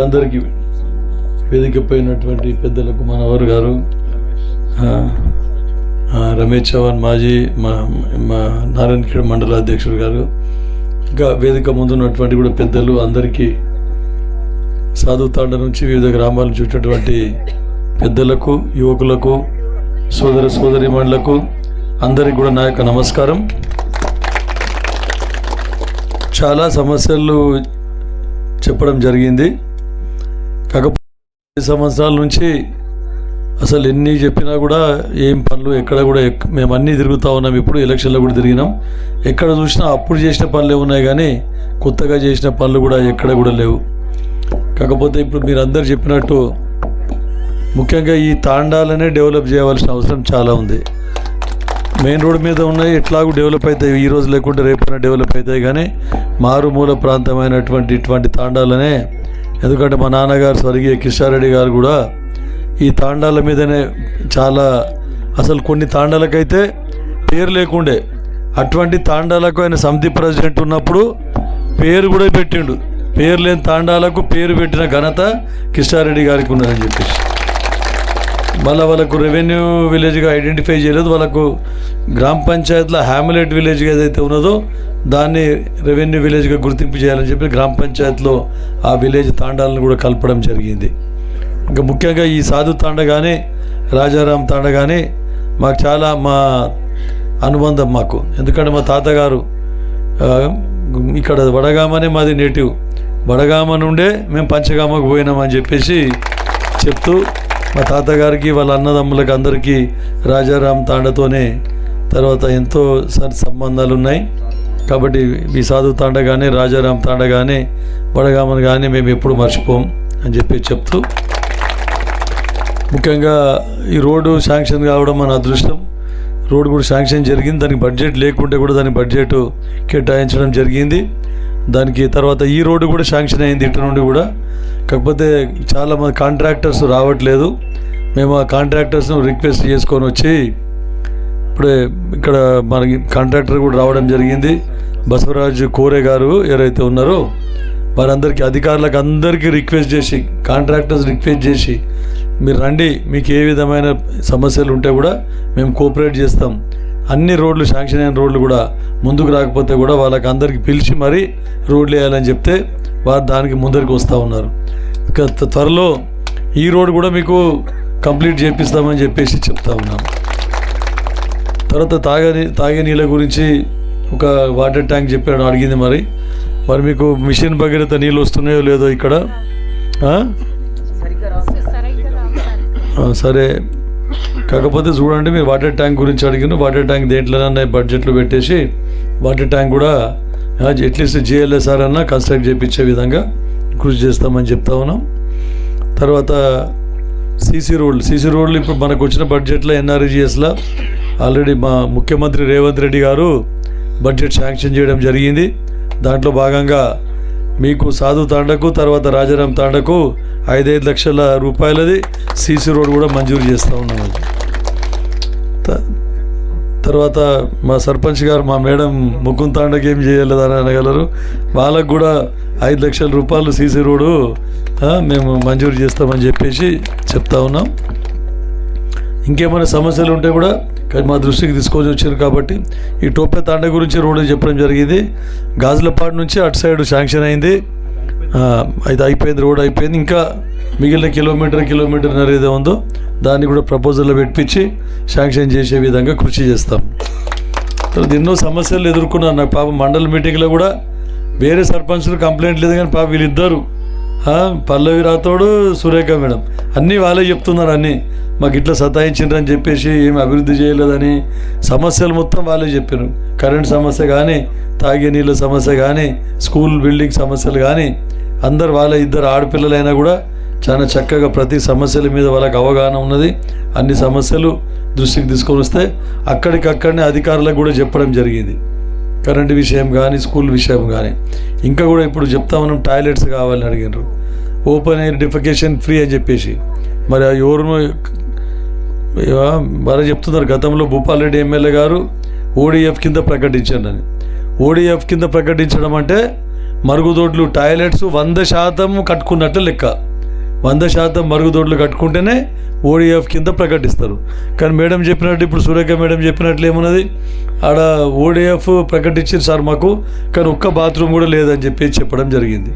అందరికీ వేదికపోయినటువంటి పెద్దలకు మనవర్ గారు రమేష్ చౌహాన్ మాజీ మా మా నారాయణఖేడ్ మండల అధ్యక్షుడు గారు ఇంకా వేదిక ముందున్నటువంటి కూడా పెద్దలు అందరికీ సాధుతాండ నుంచి వివిధ గ్రామాల నుంచి వచ్చినటువంటి పెద్దలకు యువకులకు సోదర సోదరిమణులకు అందరికి కూడా నా యొక్క నమస్కారం. చాలా సమస్యలు చెప్పడం జరిగింది. కాకపోతే సంవత్సరాల నుంచి అసలు ఎన్ని చెప్పినా కూడా ఏం పనులు ఎక్కడ కూడా మేము అన్నీ తిరుగుతూ ఉన్నాం. ఇప్పుడు ఎలక్షన్లో కూడా తిరిగినాం. ఎక్కడ చూసినా అప్పుడు చేసిన పనులే ఉన్నాయి కానీ కొత్తగా చేసిన పనులు కూడా ఎక్కడ కూడా లేవు. కాకపోతే ఇప్పుడు మీరు అందరు చెప్పినట్టు ముఖ్యంగా ఈ తాండాలనే డెవలప్ చేయవలసిన అవసరం చాలా ఉంది. మెయిన్ రోడ్ మీద ఉన్నాయి ఎట్లాగూ డెవలప్ అవుతాయి. ఈ రోజు లేకుంటే రేపైనా డెవలప్ అవుతాయి కానీ మారుమూల ప్రాంతమైనటువంటి ఇటువంటి తాండాలనే ఎందుకంటే మా నాన్నగారు స్వర్గీయ కిషారెడ్డి గారు కూడా ఈ తాండాల మీదనే చాలా అసలు కొన్ని తాండాలకైతే పేరు లేకుండే. అటువంటి తాండాలకు ఆయన సమితి ప్రెసిడెంట్ ఉన్నప్పుడు పేరు కూడా పెట్టిండు. పేరు లేని తాండాలకు పేరు పెట్టిన ఘనత కిషారెడ్డి గారికి ఉన్నదని చెప్పేసి. మళ్ళీ వాళ్ళకు రెవెన్యూ విలేజ్గా ఐడెంటిఫై చేయలేదు. వాళ్ళకు గ్రామ పంచాయతీలో హ్యామిలెట్ విలేజ్గా ఏదైతే ఉన్నదో దాన్ని రెవెన్యూ విలేజ్గా గుర్తింపు చేయాలని చెప్పి గ్రామ పంచాయతీలో ఆ విలేజ్ తాండాలను కూడా కలపడం జరిగింది. ఇంకా ముఖ్యంగా ఈ సాధు తాండ కానీ రాజారాం తాండ కానీ మాకు చాలా మా అనుబంధం మాకు. ఎందుకంటే మా తాతగారు ఇక్కడ వడగామనే మాది నేటివ్ వడగామ నుండే మేము పంచగామకు పోయినామని చెప్పేసి చెప్తూ మా తాతగారికి వాళ్ళ అన్నదమ్ములకు అందరికీ రాజారాం తాండతోనే తర్వాత ఎంతో సరి సంబంధాలు ఉన్నాయి కాబట్టి ఈ సాధు తాండ కానీ రాజారాం తాండ కానీ కానీ మేము ఎప్పుడు మర్చిపోం అని చెప్పి చెప్తూ ముఖ్యంగా ఈ రోడ్డు శాంక్షన్ కావడం మన అదృష్టం. రోడ్డు కూడా శాంక్షన్ జరిగింది. దానికి బడ్జెట్ లేకుంటే కూడా దానికి బడ్జెట్ కేటాయించడం జరిగింది. దానికి తర్వాత ఈ రోడ్డు కూడా శాంక్షన్ అయింది ఇటు నుండి కూడా. కాకపోతే చాలామంది కాంట్రాక్టర్స్ రావట్లేదు. మేము ఆ కాంట్రాక్టర్స్ను రిక్వెస్ట్ చేసుకొని వచ్చి ఇప్పుడే ఇక్కడ మనకి కాంట్రాక్టర్ కూడా రావడం జరిగింది. బసవరాజు కోరే గారు ఎవరైతే ఉన్నారో వారందరికీ అధికారులకు అందరికీ రిక్వెస్ట్ చేసి కాంట్రాక్టర్స్ రిక్వెస్ట్ చేసి మీరు రండి మీకు ఏ విధమైన సమస్యలు ఉంటే కూడా మేము కోఆపరేట్ చేస్తాం. అన్ని రోడ్లు శాంక్షన్ అయిన రోడ్లు కూడా ముందుకు రాకపోతే కూడా వాళ్ళకి అందరికీ పిలిచి మరీ రోడ్లు వేయాలని చెప్తే వారు దానికి ముందరికి వస్తూ ఉన్నారు. త్వరలో ఈ రోడ్ కూడా మీకు కంప్లీట్ చేపిస్తామని చెప్పేసి చెప్తా ఉన్నాం. తర్వాత తాగే తాగే నీళ్ళ గురించి ఒక వాటర్ ట్యాంక్ చెప్పాడు అడిగింది మరి. మరి మీకు మిషన్ భగీరథ నీళ్ళు వస్తున్నాయో లేదో ఇక్కడ? సరే. కాకపోతే చూడండి మీరు వాటర్ ట్యాంక్ గురించి అడిగిన. వాటర్ ట్యాంక్ దేంట్లోనన్నా బడ్జెట్లో పెట్టేసి వాటర్ ట్యాంక్ కూడా అట్లీస్ట్ జిఎల్ఎస్ఆర్ అన్న కన్స్ట్రక్ట్ చేయించే విధంగా కృషి చేస్తామని చెప్తా ఉన్నాం. తర్వాత సీసీ రోడ్లు. సీసీ రోడ్లు ఇప్పుడు మనకు వచ్చిన బడ్జెట్లో ఎన్ఆర్జిఎస్లో ఆల్రెడీ మా ముఖ్యమంత్రి రేవంత్ రెడ్డి గారు బడ్జెట్ శాంక్షన్ చేయడం జరిగింది. దాంట్లో భాగంగా మీకు సాధు తాండకు తర్వాత రాజారాం తాండకు ఐదైదు లక్షల రూపాయలది సీసీ రోడ్ కూడా మంజూరు చేస్తూ ఉన్నాం త- తర్వాత మా సర్పంచ్ గారు మా మేడం ముకుంద్ తాండకి ఏం చేయలేదని అనగలరు. వాళ్ళకు కూడా ఐదు లక్షల రూపాయలు సీసీ రోడ్డు మేము మంజూరు చేస్తామని చెప్పేసి చెప్తా ఉన్నాం. ఇంకేమైనా సమస్యలు ఉంటే కూడా కానీ మా దృష్టికి తీసుకొని వచ్చారు కాబట్టి ఈ టోపే తాండ గురించి రోడ్డు చెప్పడం జరిగింది. గాజులపాడు నుంచి అటు సైడ్ శాంక్షన్ అయింది. అది అయిపోయింది రోడ్ అయిపోయింది. ఇంకా మిగిలిన కిలోమీటర్ కిలోమీటర్ ఏదో ఉందో దాన్ని కూడా ప్రపోజల్లో పెట్టించి శాంక్షన్ చేసే విధంగా కృషి చేస్తాం. తర్వాత ఎన్నో సమస్యలు ఎదుర్కొన్నాను. నాకు పాప మండల మీటింగ్లో కూడా వేరే సర్పంచ్లు కంప్లైంట్ లేదు కానీ పాప వీళ్ళిద్దరు పల్లవి రాతోడు సురేఖ మేడం. అన్నీ వాళ్ళే చెప్తున్నారు అన్నీ. మాకు ఇట్లా సతాయించిండ్రు అని చెప్పేసి ఏమి అభివృద్ధి చేయలేదని సమస్యలు మొత్తం వాళ్ళే చెప్పారు కరెంట్ సమస్య కానీ తాగే నీళ్ళ సమస్య కానీ స్కూల్ బిల్డింగ్ సమస్యలు కానీ అందరు వాళ్ళ ఇద్దరు ఆడపిల్లలైనా కూడా చాలా చక్కగా ప్రతి సమస్యల మీద వాళ్ళకి అవగాహన ఉన్నది. అన్ని సమస్యలు దృష్టికి తీసుకొని వస్తే అక్కడికక్కడనే అధికారులకు కూడా చెప్పడం జరిగింది. కరెంటు విషయం కానీ స్కూల్ విషయం కానీ ఇంకా కూడా ఇప్పుడు చెప్తా ఉన్నాం టాయిలెట్స్ కావాలని అడిగినారు ఓపెన్ ఎయిర్ డిఫికేషన్ ఫ్రీ అని చెప్పేసి. మరి ఆ ఎవరు మరి చెప్తున్నారు గతంలో భూపాల్ రెడ్డి ఎమ్మెల్యే గారు ఓడిఎఫ్ కింద ప్రకటించండి అని. ఓడిఎఫ్ కింద ప్రకటించడం అంటే మరుగుదొడ్లు టాయిలెట్స్ వంద శాతం కట్టుకున్నట్టు లెక్క. వంద శాతం మరుగుదొడ్లు కట్టుకుంటేనే ఓడిఎఫ్ కింద ప్రకటిస్తారు. కానీ మేడం చెప్పినట్టు ఇప్పుడు సురేఖ మేడం చెప్పినట్లు ఏమున్నది? ఆడ ఓడిఎఫ్ ప్రకటించారు సార్ మాకు కానీ ఒక్క బాత్రూమ్ కూడా లేదని చెప్పి చెప్పడం జరిగింది.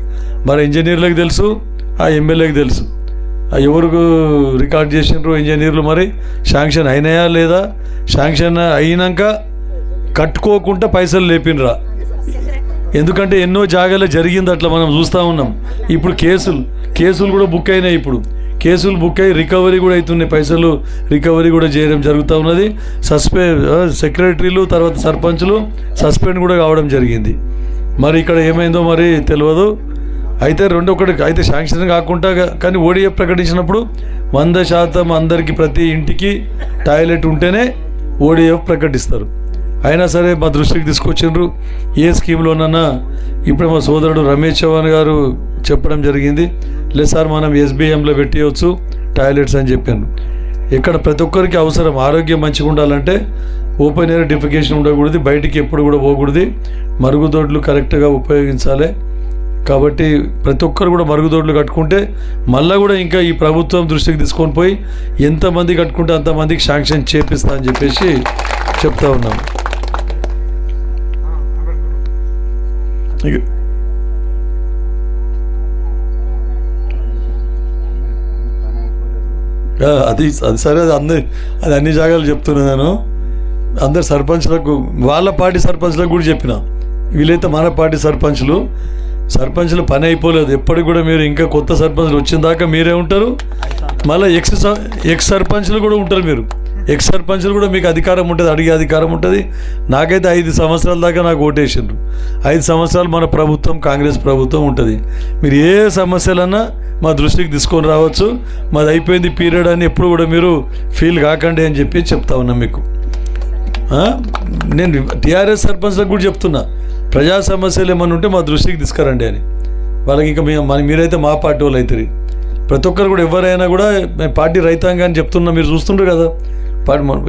మరి ఇంజనీర్లకు తెలుసు ఆ ఎమ్మెల్యేకి తెలుసు. ఆ రికార్డ్ చేసినారు ఇంజనీర్లు మరి? శాంక్షన్ అయినాయా లేదా? శాంక్షన్ అయినాక కట్టుకోకుండా పైసలు లేపినరా ఎందుకంటే ఎన్నో జాగాలో జరిగింది అట్లా మనం చూస్తూ ఉన్నాం. ఇప్పుడు కేసులు కేసులు కూడా బుక్ అయినాయి ఇప్పుడు. కేసులు బుక్ అయ్యి రికవరీ కూడా అవుతున్నాయి పైసలు రికవరీ కూడా చేయడం జరుగుతూ ఉన్నది. సస్పె సెక్రటరీలు తర్వాత సర్పంచ్లు సస్పెండ్ కూడా కావడం జరిగింది. మరి ఇక్కడ ఏమైందో మరి తెలియదు. అయితే రెండు ఒకటి అయితే శాంక్షన్ కాకుండా కానీ ఓడిఎఫ్ ప్రకటించినప్పుడు వంద శాతం అందరికీ ప్రతి ఇంటికి టాయిలెట్ ఉంటేనే ఓడిఎఫ్ ప్రకటిస్తారు. అయినా సరే మా దృష్టికి తీసుకొచ్చిండ్రు. ఏ స్కీమ్లోనన్నా ఇప్పుడు మా సోదరుడు రమేష్ చౌహాన్ గారు చెప్పడం జరిగింది. లేదు సార్ మనం ఎస్బీఎంలో పెట్టేయచ్చు టాయిలెట్స్ అని చెప్పాను. ఇక్కడ ప్రతి ఒక్కరికి అవసరం ఆరోగ్యం మంచిగా ఉండాలంటే ఓపెన్ ఎయిర్ డిఫికేషన్ ఉండకూడదు బయటికి ఎప్పుడు కూడా పోకూడదు. మరుగుదొడ్లు కరెక్ట్గా ఉపయోగించాలి. కాబట్టి ప్రతి ఒక్కరు కూడా మరుగుదొడ్లు కట్టుకుంటే మళ్ళీ కూడా ఇంకా ఈ ప్రభుత్వం దృష్టికి తీసుకొని పోయి ఎంతమంది కట్టుకుంటే అంతమందికి శాంక్షన్ చేపిస్తా అని చెప్పేసి చెప్తా ఉన్నాం ఇక- ఆ, అది అది సరే అది అందరి అది అన్ని జాగాలు చెప్తున్నా నేను. అందరు సర్పంచ్లకు వాళ్ళ పార్టీ సర్పంచ్లకు కూడా చెప్పిన. వీళ్ళైతే మన పార్టీ సర్పంచ్లు సర్పంచ్లు పని అయిపోలేదు. ఎప్పటికి కూడా మీరు ఇంకా కొత్త సర్పంచ్లు వచ్చిన దాకా మీరే ఉంటారు. మళ్ళీ ఎక్స్ ఎక్స్ సర్పంచ్లు కూడా ఉంటారు మీరు. ఎక్స్ సర్పంచ్లు కూడా మీకు అధికారం ఉంటుంది అడిగే అధికారం ఉంటుంది. నాకైతే ఐదు సంవత్సరాల దాకా నాకు ఓటేసిండ్రు. ఐదు సంవత్సరాలు మన ప్రభుత్వం కాంగ్రెస్ ప్రభుత్వం ఉంటుంది. మీరు ఏ సమస్యలన్నా మా దృష్టికి తీసుకొని రావచ్చు. మాది అయిపోయింది పీరియడ్ అని ఎప్పుడు కూడా మీరు ఫీల్ కాకండి అని చెప్పి చెప్తా ఉన్నా మీకు. నేను టీఆర్ఎస్ సర్పంచ్లకు కూడా చెప్తున్నా ప్రజా సమస్యలు ఏమైనా ఉంటే మా దృష్టికి తీసుకురండి అని. వాళ్ళకి ఇంకా మన మీరైతే మా పార్టీ వాళ్ళు అవుతారు. ప్రతి ఒక్కరు కూడా ఎవరైనా కూడా మేము పార్టీ రైతాంగాన్ని చెప్తున్నా మీరు చూస్తుండ్రు కదా.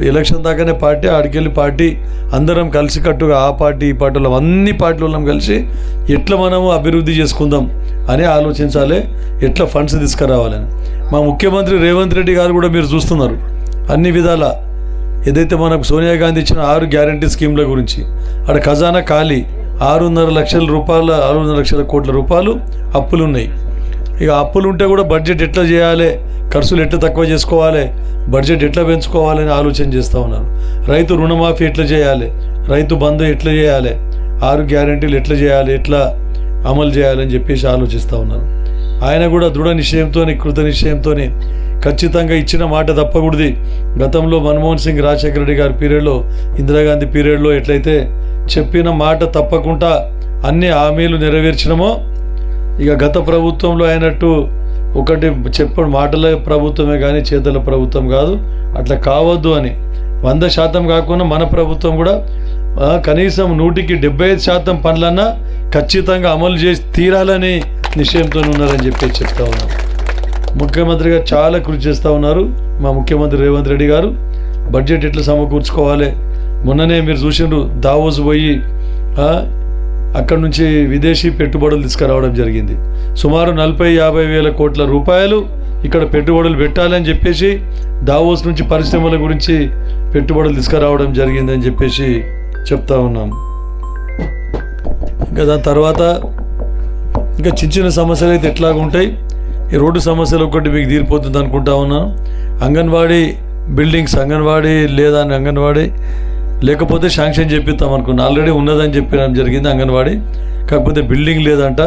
ఎలక్షన్ దాకానే పార్టీ ఆడికెళ్ళి పార్టీ అందరం కలిసికట్టుగా ఆ పార్టీ ఈ పార్టీ వాళ్ళం అన్ని పార్టీలు కలిసి ఎట్లా మనము అభివృద్ధి చేసుకుందాం అని ఆలోచించాలి ఎట్లా ఫండ్స్ తీసుకురావాలని. మా ముఖ్యమంత్రి రేవంత్ రెడ్డి గారు కూడా మీరు చూస్తున్నారు అన్ని విధాల. ఏదైతే మనకు సోనియా గాంధీ ఇచ్చిన ఆరు గ్యారంటీ స్కీమ్ల గురించి అక్కడ ఖజానా ఖాళీ ఆరున్నర లక్షల రూపాయల ఆరున్నర లక్షల కోట్ల రూపాయలు అప్పులు ఉన్నాయి ఇక అప్పులు ఉంటే కూడా బడ్జెట్ ఎట్లా చేయాలి ఖర్చులు ఎట్లా తక్కువ చేసుకోవాలి? బడ్జెట్ ఎట్లా పెంచుకోవాలని ఆలోచన చేస్తూ ఉన్నారు రైతు రుణమాఫీ ఎట్లా చేయాలి? రైతు బంధు ఎట్లా చేయాలి? ఆరు గ్యారంటీలు ఎట్లా చేయాలి? ఎట్లా అమలు చేయాలని చెప్పేసి ఆలోచిస్తూ ఉన్నారు ఆయన కూడా దృఢ నిశ్చయంతోనే కృత నిశ్చయంతోనే ఖచ్చితంగా ఇచ్చిన మాట తప్పకూడదు. గతంలో మన్మోహన్ సింగ్ రాజశేఖర రెడ్డి గారి పీరియడ్లో ఇందిరాగాంధీ పీరియడ్లో ఎట్లయితే చెప్పిన మాట తప్పకుండా అన్ని హామీలు నెరవేర్చినమో ఇక గత ప్రభుత్వంలో అయినట్టు ఒకటి చెప్పడం మాటల ప్రభుత్వమే కానీ చేతల ప్రభుత్వం కాదు. అట్లా కావద్దు అని. వంద శాతం కాకుండా మన ప్రభుత్వం కూడా కనీసం నూటికి డెబ్బై ఐదు శాతం పనులన్నా ఖచ్చితంగా అమలు చేసి తీరాలని నిశ్చయంతో ఉన్నారని చెప్పి చెప్తా ఉన్నారు ముఖ్యమంత్రి గారు చాలా కృషి చేస్తూ ఉన్నారు. మా ముఖ్యమంత్రి రేవంత్ రెడ్డి గారు. బడ్జెట్ ఎట్లా సమకూర్చుకోవాలి? మొన్ననే మీరు చూసినారు దావోస్ పోయి అక్కడి నుంచి విదేశీ పెట్టుబడులు తీసుకురావడం జరిగింది. సుమారు నలభై యాభై వేల కోట్ల రూపాయలు ఇక్కడ పెట్టుబడులు పెట్టాలని చెప్పేసి దావోస్ నుంచి పరిశ్రమల గురించి పెట్టుబడులు తీసుకురావడం జరిగిందని చెప్పేసి చెప్తా ఉన్నాం. ఇంకా దాని తర్వాత ఇంకా చిన్న చిన్న సమస్యలు అయితే ఎట్లాగా ఉంటాయి. ఈ రోడ్డు సమస్యలు ఒకటి మీకు తీరిపోతుంది అనుకుంటా ఉన్నాను అంగన్వాడీ బిల్డింగ్స్ అంగన్వాడీ లేదా అని అంగన్వాడీ లేకపోతే శాంక్షన్ చేపిస్తాం అనుకున్నా. ఆల్రెడీ ఉన్నదని చెప్పడం జరిగింది అంగన్వాడీ. కాకపోతే బిల్డింగ్ లేదంట.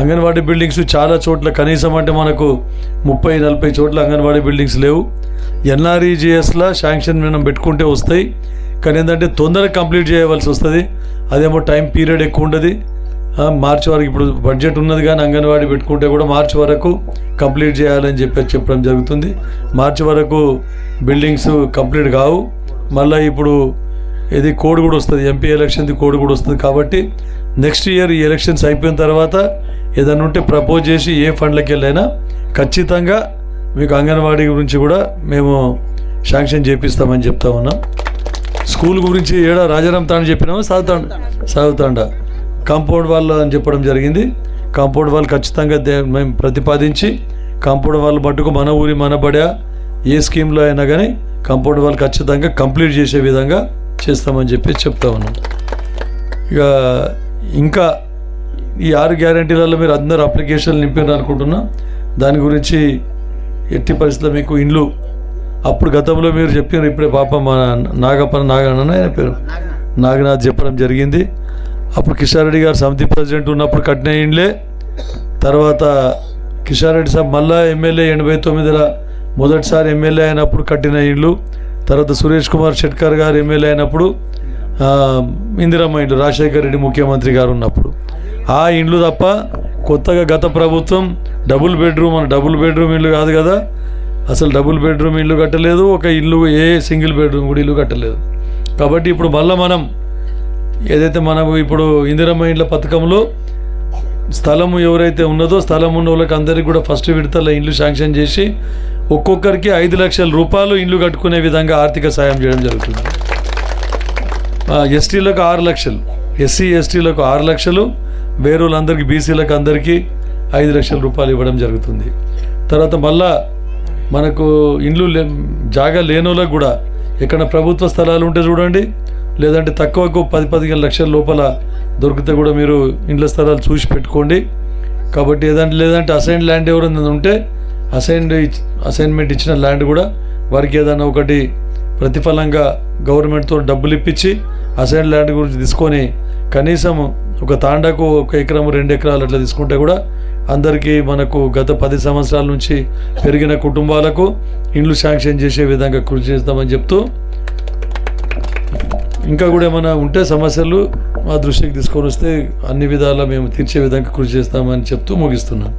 అంగన్వాడీ బిల్డింగ్స్ చాలా చోట్ల కనీసం అంటే మనకు ముప్పై నలభై చోట్ల అంగన్వాడీ బిల్డింగ్స్ లేవు. ఎన్ఆర్ఈజిఎస్లో శాంక్షన్ మనం పెట్టుకుంటే వస్తాయి. కానీ ఏంటంటే తొందరగా కంప్లీట్ చేయవలసి వస్తుంది. అదేమో టైం పీరియడ్ ఎక్కువ ఉండదు. మార్చి వరకు ఇప్పుడు బడ్జెట్ ఉన్నది కానీ అంగన్వాడీ పెట్టుకుంటే కూడా మార్చి వరకు కంప్లీట్ చేయాలని చెప్పి చెప్పడం జరుగుతుంది. మార్చి వరకు బిల్డింగ్స్ కంప్లీట్ కావు. మళ్ళీ ఇప్పుడు ఇది కోడ్ కూడా వస్తుంది. ఎంపీ ఎలక్షన్ది కోడ్ కూడా వస్తుంది. కాబట్టి నెక్స్ట్ ఇయర్ ఈ ఎలక్షన్స్ అయిపోయిన తర్వాత ఏదైనా ఉంటే ప్రపోజ్ చేసి ఏ ఫండ్లకి వెళ్ళైనా ఖచ్చితంగా మీకు అంగన్వాడీ గురించి కూడా మేము శాంక్షన్ చేపిస్తామని చెప్తా ఉన్నాం. స్కూల్ గురించి ఏడా రాజారాం తాండ చెప్పినామా సాగుతాండ సాగుతాండ కాంపౌండ్ వాళ్ళు అని చెప్పడం జరిగింది. కాంపౌండ్ వాళ్ళు ఖచ్చితంగా దే- మేము ప్రతిపాదించి కాంపౌండ్ వాళ్ళు మట్టుకు మన ఊరి మన బడ ఏ స్కీమ్లో అయినా కానీ కాంపౌండ్ వాళ్ళు ఖచ్చితంగా కంప్లీట్ చేసే విధంగా చేస్తామని చెప్పి చెప్తా ఉన్నాం. ఇక ఇంకా ఈ ఆరు గ్యారంటీలలో మీరు అందరు అప్లికేషన్లు నింపారు అనుకుంటున్నా. దాని గురించి ఎట్టి పరిస్థితుల్లో మీకు ఇండ్లు అప్పుడు గతంలో మీరు చెప్పినారు ఇప్పుడే పాప మా నాగప్ప నాగన్న ఆయన పేరు. నాగనాథ్ చెప్పడం జరిగింది. అప్పుడు కిషన్ రెడ్డి గారు సమితి ప్రెసిడెంట్ ఉన్నప్పుడు కట్టిన ఇండ్లే. తర్వాత కిషన్ రెడ్డి సాబ్ మళ్ళా ఎమ్మెల్యే ఎనభై తొమ్మిదిలో మొదటిసారి ఎమ్మెల్యే అయినప్పుడు కట్టిన ఇండ్లు. తర్వాత సురేష్ కుమార్ షెట్కర్ గారు ఎమ్మెల్యే అయినప్పుడు ఇందిరమ్మ ఇండ్లు రాజశేఖర్ రెడ్డి ముఖ్యమంత్రి గారు ఉన్నప్పుడు. ఆ ఇండ్లు తప్ప కొత్తగా గత ప్రభుత్వం డబుల్ బెడ్రూమ్ అని డబుల్ బెడ్రూమ్ ఇల్లు కాదు కదా. అసలు డబుల్ బెడ్రూమ్ ఇల్లు కట్టలేదు ఒక ఇల్లు ఏ సింగిల్ బెడ్రూమ్ కూడా ఇల్లు కట్టలేదు. కాబట్టి ఇప్పుడు మళ్ళీ మనం ఏదైతే మనం ఇప్పుడు ఇందిరమ్మ ఇండ్ల పథకంలో స్థలము ఎవరైతే ఉన్నదో స్థలం ఉన్న వాళ్ళకి అందరికీ కూడా ఫస్ట్ విడతల ఇండ్లు శాంక్షన్ చేసి ఒక్కొక్కరికి ఐదు లక్షల రూపాయలు ఇండ్లు కట్టుకునే విధంగా ఆర్థిక సాయం చేయడం జరుగుతుంది. ఎస్టీలకు ఆరు లక్షలు ఎస్సీ ఎస్టీలకు ఆరు లక్షలు వేరే వాళ్ళందరికీ బీసీలకు అందరికీ ఐదు లక్షల రూపాయలు ఇవ్వడం జరుగుతుంది. తర్వాత మళ్ళా మనకు ఇండ్లు లే జాగా లేని వాళ్ళకు కూడా ఎక్కడ ప్రభుత్వ స్థలాలు ఉంటే చూడండి లేదంటే తక్కువకు పది పదిహేను లక్షల లోపల దొరికితే కూడా మీరు ఇండ్ల స్థలాలు చూసి పెట్టుకోండి. కాబట్టి ఏదంటే లేదంటే అసైన్ ల్యాండ్ ఎవరైనా ఉంటే అసైన్డ్ అసైన్మెంట్ ఇచ్చిన ల్యాండ్ కూడా వారికి ఏదైనా ఒకటి ప్రతిఫలంగా గవర్నమెంట్తో డబ్బులు ఇప్పించి అసైన్ ల్యాండ్ గురించి తీసుకొని కనీసం ఒక తాండాకు ఒక ఎకరం రెండు ఎకరాలు అట్లా తీసుకుంటే కూడా అందరికీ మనకు గత పది సంవత్సరాల నుంచి పెరిగిన కుటుంబాలకు ఇండ్లు శాంక్షన్ చేసే విధంగా కృషి చేస్తామని చెప్తూ ఇంకా కూడా ఏమైనా ఉంటే సమస్యలు మా దృష్టికి తీసుకొని వస్తే అన్ని విధాలా మేము తీర్చే విధంగా కృషి చేస్తామని చెప్తూ ముగిస్తున్నాను